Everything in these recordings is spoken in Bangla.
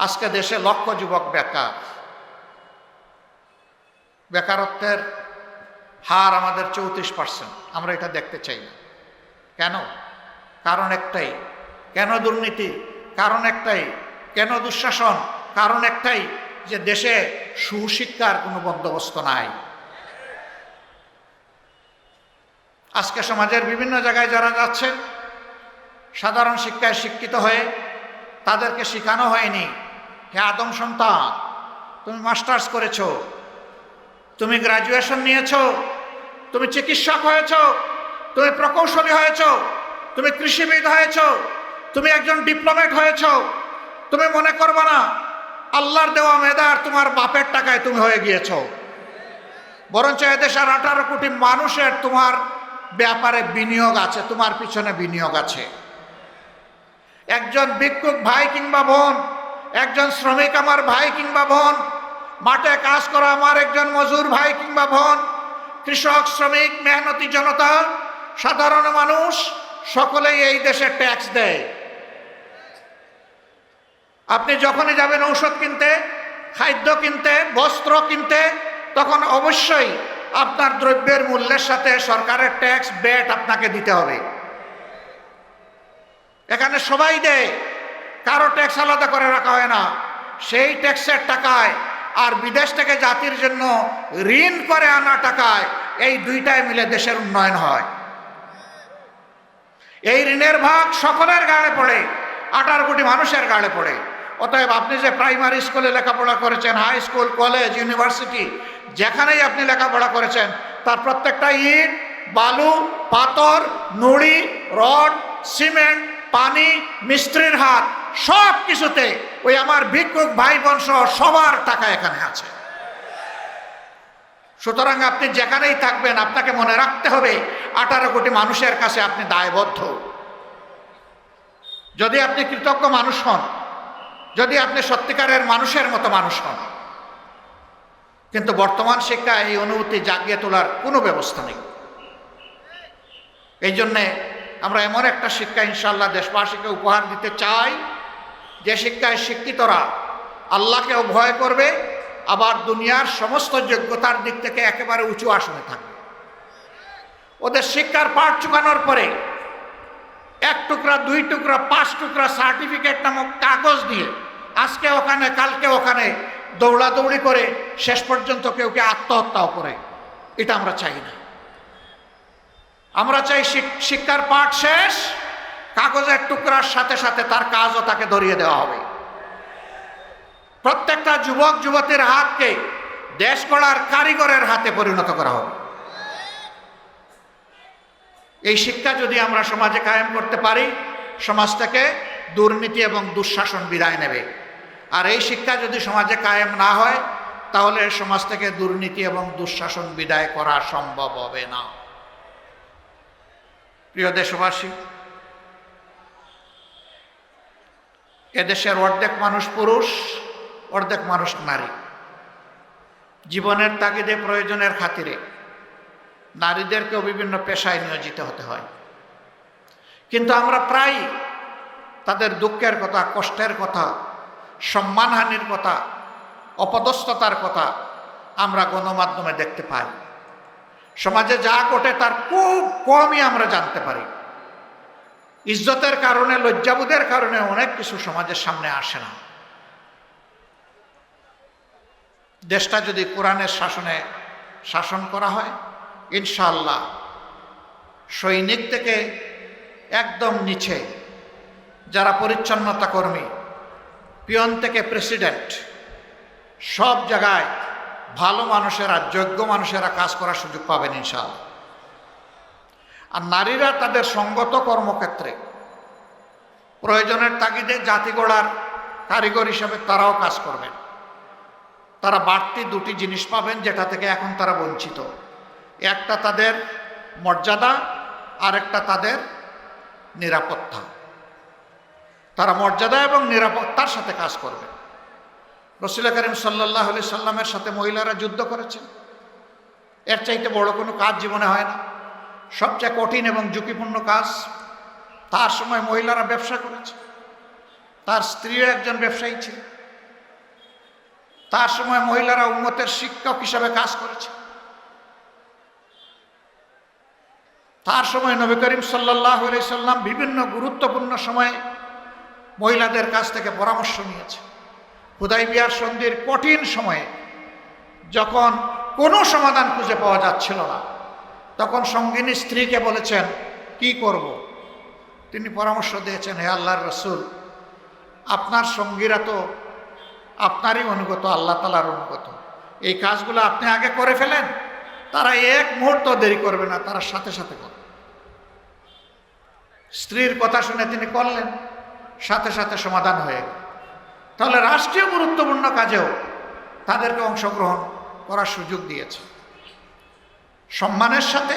আজকে দেশে লক্ষ যুবক বেকার। বেকারত্বের হার আমাদের চৌত্রিশ পার্সেন্ট আমরা এটা দেখতে চাই না। কেন? কারণ একটাই। কেন দুর্নীতি? কারণ একটাই। কেন দুঃশাসন? কারণ একটাই যে দেশে সুশিক্ষার কোনো বন্দোবস্ত নাই। আজকে সমাজের বিভিন্ন জায়গায় যারা যাচ্ছেন, সাধারণ শিক্ষায় শিক্ষিত হয়ে তাদেরকে শেখানো হয়নি। হে আদম সন্তান, তুমি মাস্টার্স করেছ, তুমি গ্রাজুয়েশন নিয়েছো, তুমি চিকিৎসক হয়েছ, তুমি প্রকৌশলী হয়েছ, তুমি কৃষিবিদ হয়েছ, তুমি একজন ডিপ্লোমেট হয়েছ, তুমি মনে করবে না, আল্লাহর দেওয়া মেধার তোমার বাপের টাকায় তুমি হয়ে গিয়েছ। বরঞ্চ এদেশের আঠারো কোটি মানুষের তোমার ব্যাপারে বিনিয়োগ আছে, তোমার পিছনে বিনিয়োগ আছে। একজন ভিক্ষুক ভাই কিংবা বোন একজন শ্রমিক আমার ভাই কিংবা বোন, মাঠে কাজ করা আমার একজন মজুর ভাই কিংবা বোন, কৃষক, শ্রমিক, মেহনতি জনতা, সাধারণ মানুষ, সকলেই এই দেশে ট্যাক্স দেয়। আপনি যখনই যাবেন ঔষধ কিনতে, খাদ্য কিনতে, বস্ত্র কিনতে, তখন অবশ্যই আপনার দ্রব্যের মূল্যের সাথে সরকারের ট্যাক্স ব্যাট আপনাকে দিতে হবে। এখানে সবাই দেয়। কারও ট্যাক্স আলাদা করে রাখা হয় না। সেই ট্যাক্সের টাকায় আর বিদেশ থেকে জাতির জন্য ঋণ করে আনা টাকায় এই দুইটাই মিলে দেশের উন্নয়ন হয়। এই ঋণের ভাগ সকলের গাড়ে পড়ে, আঠারো কোটি মানুষের গাড়ে পড়ে। অতএব আপনি যে প্রাইমারি স্কুলে লেখাপড়া করেছেন, হাই স্কুল, কলেজ, ইউনিভার্সিটি, যেখানেই আপনি লেখাপড়া করেছেন, তার প্রত্যেকটা ইট, বালু, পাথর, নুড়ি, রড, সিমেন্ট, পানি, মিস্ত্রির হাত সব কিছুতে ওই আমার ভিক্ষুক ভাই বোন সহ সবার টাকা এখানে আছে। সুতরাং আপনি যেখানেই থাকবেন, আপনাকে মনে রাখতে হবে, আঠারো কোটি মানুষের কাছে আপনি দায়বদ্ধ। যদি আপনি কৃতজ্ঞ মানুষ হন, যদি আপনি সত্যিকারের মানুষের মতো মানুষ হন, কিন্তু বর্তমান শিক্ষা এই অনুভূতি জাগিয়ে তোলার কোনো ব্যবস্থা নেই। এই জন্যে আমরা এমন একটা শিক্ষা ইনশাল্লাহ দেশবাসীকে উপহার দিতে চাই। যে শিক্ষায় শিক্ষিতরা আল্লাহকেও ভয় করবে, আবার দুনিয়ার সমস্ত যোগ্যতার দিক থেকে একেবারে উঁচু আসনে থাকবে। ওদের শিক্ষার পাঠ চুকানোর পরে এক টুকরা, দুই টুকরা, পাঁচ টুকরা সার্টিফিকেট নামক কাগজ দিয়ে আজকে ওখানে, কালকে ওখানে দৌড়াদৌড়ি করে শেষ পর্যন্ত কেউ কে আত্মহত্যাও করে। এটা আমরা চাই না। আমরা চাই শিক্ষার পাঠ শেষ কাগজের টুকরার সাথে সাথে তার কাজও তাকে ধরিয়ে দেওয়া হবে। প্রত্যেকটা যুবক, যুবতীর হাতকে দেশ গড়ার কারিগরের হাতে পরিণত করা হবে। এই শিক্ষা যদি আমরা সমাজে কায়েম করতে পারি, সমাজ থেকে দুর্নীতি এবং দুঃশাসন বিদায় নেবে। আর এই শিক্ষা যদি সমাজে কায়েম না হয়, তাহলে সমাজ থেকে দুর্নীতি এবং দুঃশাসন বিদায় করা সম্ভব হবে না। প্রিয় দেশবাসী এদেশের অর্ধেক মানুষ পুরুষ, অর্ধেক মানুষ নারী। জীবনের তাগিদে, প্রয়োজনের খাতিরে নারীদেরকেও বিভিন্ন পেশায় নিয়োজিত হতে হয়। কিন্তু আমরা প্রায় তাদের দুঃখের কথা, কষ্টের কথা, সম্মানহানির কথা, অপদস্থতার কথা আমরা গণমাধ্যমে দেখতে পাই। সমাজে যা ঘটে তার খুব কমই আমরা জানতে পারি। ইজ্জতের কারণে, লজ্জাবোধের কারণে অনেক কিছু সমাজের সামনে আসে না। দেশটা যদি কোরআনের শাসনে শাসন করা হয় ইনশাল্লাহ সৈনিক থেকে একদম নিচে, যারা পরিচ্ছন্নতা কর্মী, পিয়ন থেকে প্রেসিডেন্ট, সব জায়গায় ভালো মানুষেরা, যোগ্য মানুষেরা কাজ করার সুযোগ পাবেন ইনশাল্লাহ আর নারীরা তাদের সঙ্গত কর্মক্ষেত্রে প্রয়োজনের তাগিদে জাতি গড়ার কারিগর হিসাবে তারাও কাজ করবেন। তারা বাড়তি দুটি জিনিস পাবেন যেটা থেকে এখন তারা বঞ্চিত। একটা তাদের মর্যাদা আর একটা তাদের নিরাপত্তা। তারা মর্যাদা এবং নিরাপত্তার সাথে কাজ করবে। রসুল করিম সাল্লাহ আলি সাল্লামের সাথে মহিলারা যুদ্ধ করেছেন। এর চাইতে বড় কোনো কাজ জীবনে হয় না। সবচেয়ে কঠিন এবং ঝুঁকিপূর্ণ কাজ, তার সময় মহিলারা ব্যবসা করেছে। তার স্ত্রীও একজন ব্যবসায়ী ছিল। তার সময় মহিলারা উন্মতের শিক্ষক হিসাবে কাজ করেছে। তার সময় নবী করিম সাল্লাহ সাল্লাম বিভিন্ন গুরুত্বপূর্ণ সময়ে মহিলাদের কাছ থেকে পরামর্শ নিয়েছে। হুদাই বিহার সন্ধির কঠিন সময়ে যখন কোনো সমাধান খুঁজে পাওয়া যাচ্ছিল না তখন সঙ্গিনী স্ত্রীকে বলেছেন, কি করব। তিনি পরামর্শ দিয়েছেন, হে আল্লাহর রসুল, আপনার সঙ্গীরা তো আপনারই অনুগত, আল্লাহ তালার অনুগত। এই কাজগুলো আপনি আগে করে ফেলেন, তারা এক মুহূর্ত দেরি করবে না, তারা সাথে সাথে করবে। স্ত্রীর কথা শুনে তিনি করলেন, সাথে সাথে সমাধান হয়ে তাহলে রাষ্ট্রীয় গুরুত্বপূর্ণ কাজেও তাদেরকে অংশগ্রহণ করার সুযোগ দিয়েছে। সম্মানের সাথে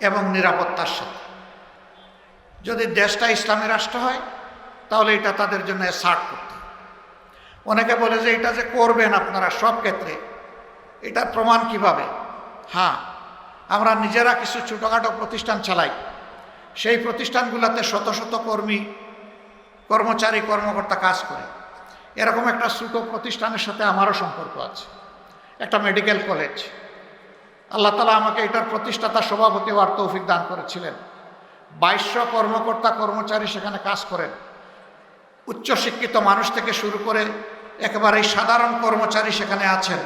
এবং নিরাপত্তার সাথে। যদি দেশটা ইসলামী রাষ্ট্র হয়, তাহলে এটা তাদের জন্য সার্ট করতে অনেকে বলে যে এটা যে করবেন আপনারা সব ক্ষেত্রে, এটার প্রমাণ কীভাবে? হ্যাঁ আমরা নিজেরা কিছু ছোটোখাটো প্রতিষ্ঠান চালাই। সেই প্রতিষ্ঠানগুলোতে শত শত কর্মী, কর্মচারী, কর্মকর্তা কাজ করে। এরকম একটা ছোটো প্রতিষ্ঠানের সাথে আমারও সম্পর্ক আছে। একটা মেডিকেল কলেজ আল্লাহ তালা আমাকে এটার প্রতিষ্ঠাতা, সভাপতি হওয়ার তৌফিক দান করেছিলেন। বাইশশো কর্মকর্তা, কর্মচারী সেখানে কাজ করেন। উচ্চশিক্ষিত মানুষ থেকে শুরু করে একেবারে সাধারণ কর্মচারী সেখানে আছেন।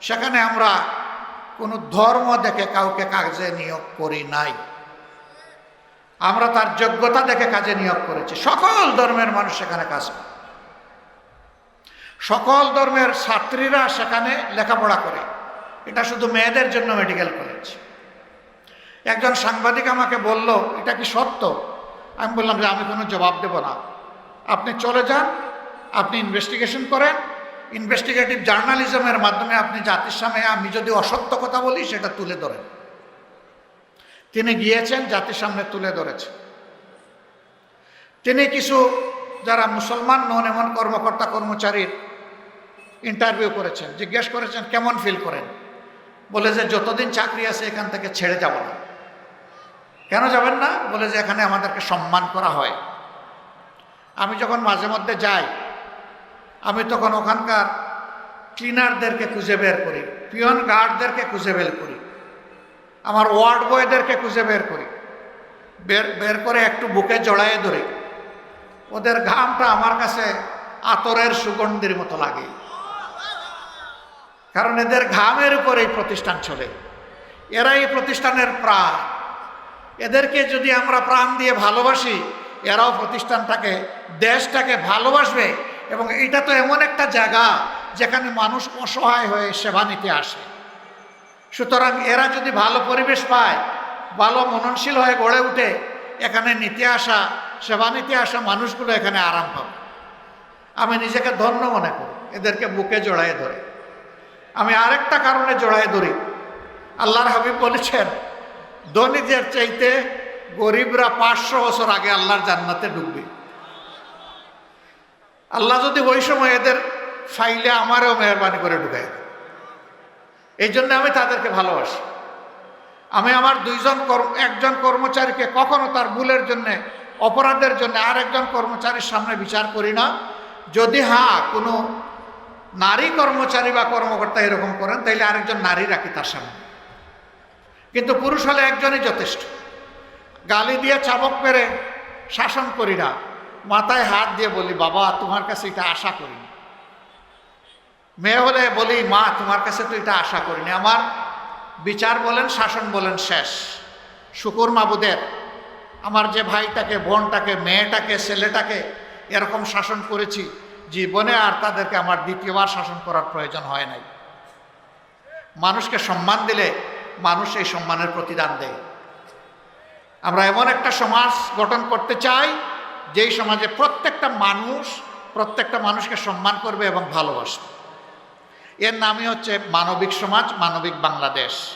সেখানে আমরা কোনো ধর্ম দেখে কাউকে কাজে নিয়োগ করি নাই। আমরা তার যোগ্যতা দেখে কাজে নিয়োগ করেছি। সকল ধর্মের মানুষ সেখানে কাজ করে। সকল ধর্মের ছাত্রীরা সেখানে লেখাপড়া করে। এটা শুধু মেয়েদের জন্য মেডিকেল কলেজ একজন সাংবাদিক আমাকে বলল, এটা কি সত্য? আমি বললাম যে আমি কোনো জবাব দেব না। আপনি চলে যান, আপনি ইনভেস্টিগেশন করেন। ইনভেস্টিগেটিভ জার্নালিজমের মাধ্যমে আপনি জাতির সামনে, আমি যদি অসত্য কথা বলি, সেটা তুলে ধরেন। তিনি গিয়েছেন, জাতির সামনে তুলে ধরেছে। তিনি কিছু, যারা মুসলমান নন এমন কর্মকর্তা কর্মচারীর ইন্টারভিউ করেছেন, জিজ্ঞেস করেছেন, কেমন ফিল করেন? বলে যে, যতদিন চাকরি আছে, এখান থেকে ছেড়ে যাব না। কেন যাবেন না? বলে যে, এখানে আমাদেরকে সম্মান করা হয়। আমি যখন মাঝে মধ্যে যাই, আমি তখন ওখানকার ক্লিনারদেরকে খুঁজে বের করি, পিয়ন গার্ডদেরকে খুঁজে বের করি, আমার ওয়ার্ড বয়দেরকে খুঁজে বের করি, বের বের করে একটু বুকে জড়াইয়ে ধরি। ওদের ঘামটা আমার কাছে আতরের সুগন্ধির মতো লাগে। কারণ এদের ঘামের উপর এই প্রতিষ্ঠান চলে। এরা এই প্রতিষ্ঠানের প্রাণ। এদেরকে যদি আমরা প্রাণ দিয়ে ভালোবাসি, এরাও প্রতিষ্ঠানটাকে, দেশটাকে ভালোবাসবে এবং এটা তো এমন একটা জায়গা যেখানে মানুষ অসহায় হয়ে সেবা নিতে আসে। সুতরাং এরা যদি ভালো পরিবেশ পায়, ভালো মননশীল হয়ে গড়ে উঠে, এখানে নিতে আসা, সেবা নিতে আসা মানুষগুলো এখানে আরাম পাবে। আমি নিজেকে ধন্য মনে করি, এদেরকে বুকে জড়ায় ধরে। আমি আরেকটা কারণে জড়ায় ধরি। আল্লাহর হাবিব বলেছেন, ধনীদের চাইতে গরিবরা পাঁচশো বছর আগে আল্লাহর জান্নাতে ঢুকবে। আল্লাহ যদি ওই সময় এদের ফাইলে আমারও মেহরবানি করে ঢুকাই দেয় এই জন্য আমি তাদেরকে ভালোবাসি। আমি আমার দুইজন একজন কর্মচারীকে কখনো তার ভুলের জন্য, অপরাধের জন্য আর একজন কর্মচারীর সামনে বিচার করি না। যদি হ্যাঁ কোনো নারী কর্মচারী বা কর্মকর্তা এরকম করেন, তাইলে আরেকজন নারী রাখি তার সামনে। কিন্তু পুরুষ হলে একজনই যথেষ্ট। গালি দিয়ে চাবক পেরে শাসন করি না। মাথায় হাত দিয়ে বলি, বাবা, তোমার কাছে এটা আশা করিনি মেয়ে হলে বলি, মা, তোমার কাছে তো এটা আশা করিনি আমার বিচার বলেন, শাসন বলেন, শেষ। শুকুর মাবুদের, আমার যে ভাইটাকে, বোনটাকে, মেয়েটাকে, ছেলেটাকে এরকম শাসন করেছি জীবনে আর তাদেরকে আমার দ্বিতীয়বার শাসন করার প্রয়োজন হয় নাই। মানুষকে সম্মান দিলে মানুষ এই সম্মানের প্রতিদান দেয়। আমরা এমন একটা সমাজ গঠন করতে চাই, যেই সমাজে প্রত্যেকটা মানুষ, প্রত্যেকটা মানুষকে সম্মান করবে এবং ভালোবাসবে। এর নামই হচ্ছে মানবিক সমাজ, মানবিক বাংলাদেশ।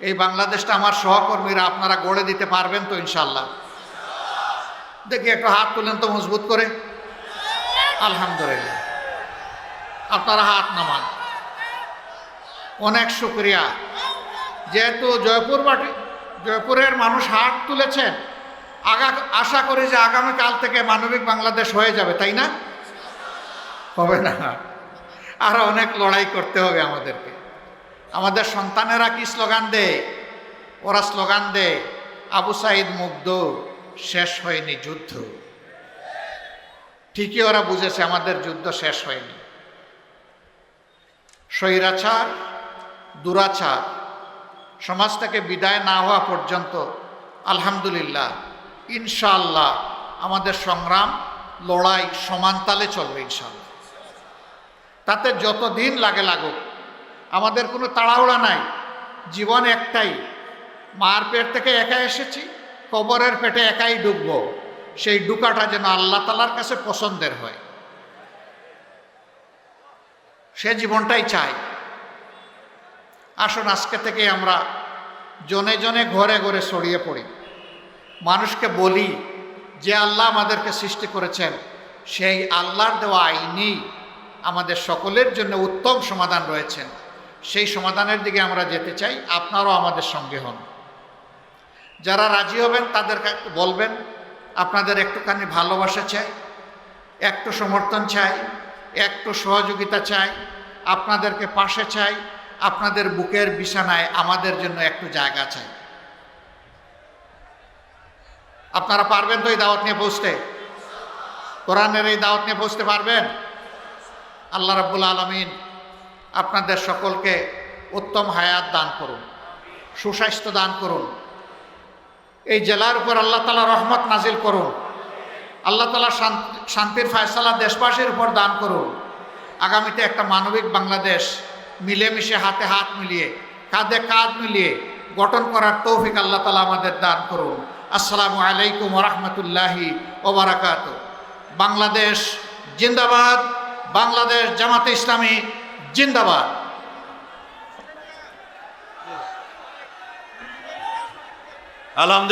এই বাংলাদেশটা আমার সহকর্মীরা আপনারা গড়ে দিতে পারবেন তো ইনশাল্লাহ দেখি একটু হাত তুলেন তো মজবুত করে। আলহামদুলিল্লাহ। আপনারা হাত নামান। অনেক শুক্রিয়া। যেহেতু জয়পুর জয়পুরের মানুষ হাত তুলেছেন, আগা, আশা করি যে আগামীকাল থেকে মানবিক বাংলাদেশ হয়ে যাবে, তাই না? হবে না। আরও অনেক লড়াই করতে হবে আমাদেরকে। আমাদের সন্তানেরা কি স্লোগান দেয়? ওরা স্লোগান দেয়, আবু সাইদ মুগ্ধ, শেষ হয়নি যুদ্ধ। ঠিকই ওরা বুঝেছে, আমাদের যুদ্ধ শেষ হয়নি। স্বৈরাচার, দুরাচার, সমাজ থেকে বিদায় না হওয়া পর্যন্ত আলহামদুলিল্লাহ, ইনশাআল্লাহ আমাদের সংগ্রাম, লড়াই সমানতালে চলবে ইনশাআল্লাহ। তাতে যত দিন লাগে লাগুক, আমাদের কোনো তাড়াহুড়া নাই, জীবন একটাই, মার পেট থেকে একা এসেছি, কবরের পেটে একাই ডুববো। সেই ডুকাটা যেন আল্লাহ তালার কাছে পছন্দের হয়। সে জীবনটাই চাই। আসুন, আজকে থেকে আমরা জনে জনে ঘরে ঘরে ছড়িয়ে পড়ি। মানুষকে বলি যে আল্লাহ আমাদেরকে সৃষ্টি করেছেন, সেই আল্লাহর দেওয়া আইনই আমাদের সকলের জন্য উত্তম সমাধান রয়েছেন সেই সমাধানের দিকে আমরা যেতে চাই, আপনারাও আমাদের সঙ্গে হন। যারা রাজি হবেন একটু বলবেন আপনাদের একটুখানি ভালোবাসা চাই, একটু সমর্থন চাই, একটু সহযোগিতা চাই, আপনাদেরকে পাশে চাই, আপনাদের বুকের বিছানায় আমাদের জন্য একটু জায়গা চাই। আপনারা পারবেন তো এই দাওয়াত নিয়ে পৌঁছতে কোরআনের এই দাওয়াত নিয়ে পৌঁছতে পারবেন? আল্লাহ রাব্বুল আলমিন আপনাদের সকলকে উত্তম হায়াত দান করুন, সুস্বাস্থ্য দান করুন। এই জেলার উপর আল্লাহ তালা রহমত নাজিল করুন। আল্লাহ তালা শান্তির ফায়সালা দেশবাসীর উপর দান করুন। আগামীতে একটা মানবিক বাংলাদেশ মিলেমিশে হাতে হাত মিলিয়ে, কাঁধে কাঁধ মিলিয়ে গঠন করার তৌফিক আল্লাহ তালা আমাদের দান করুন। আসসালামু আলাইকুম রহমতুল্লাহি ওবরাকাত বাংলাদেশ জিন্দাবাদ, বাংলাদেশ জামাতে ইসলামী জিন্দাবাদ। আলহামদুলিল্লাহ।